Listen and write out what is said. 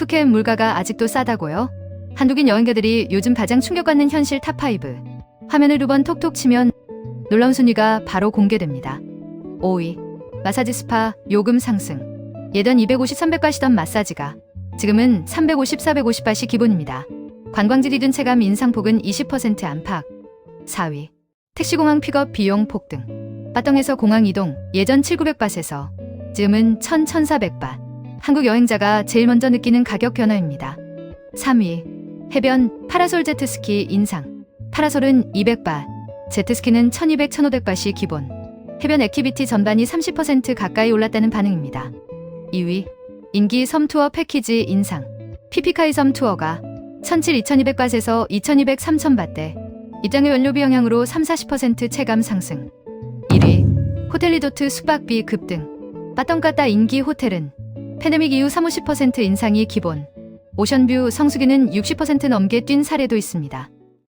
푸켓 물가가 아직도 싸다고요? 한국인 여행가들이 요즘 가장 충격받는 현실 탑5. 화면을 두 번 톡톡 치면 놀라운 순위가 바로 공개됩니다. 5위. 마사지 스파 요금 상승. 예전 250, 300 가시던 마사지가 지금은 350, 450 바시 기본입니다. 관광지 리 든 체감 인상폭은 20% 안팎. 4위. 택시공항 픽업 비용 폭등. 빠덩에서 공항 이동 예전 7,900밭에서 지금은 1,000, 1,400밭. 한국 여행자가 제일 먼저 느끼는 가격 변화입니다. 3위. 해변 파라솔 제트스키 인상. 파라솔은 200밭, 제트스키는 1200, 1500밭이 기본. 해변 액티비티 전반이 30% 가까이 올랐다는 반응입니다. 2위. 인기 섬 투어 패키지 인상. 피피카이 섬 투어가 1700, 2200밭에서 2200, 3000밭대. 입장료 연료비 영향으로 3, 40% 체감 상승. 1위. 호텔 리조트 숙박비 급등. 빠똥까따 인기 호텔은 팬데믹 이후 3, 50% 인상이 기본. 오션뷰 성수기는 60% 넘게 뛴 사례도 있습니다.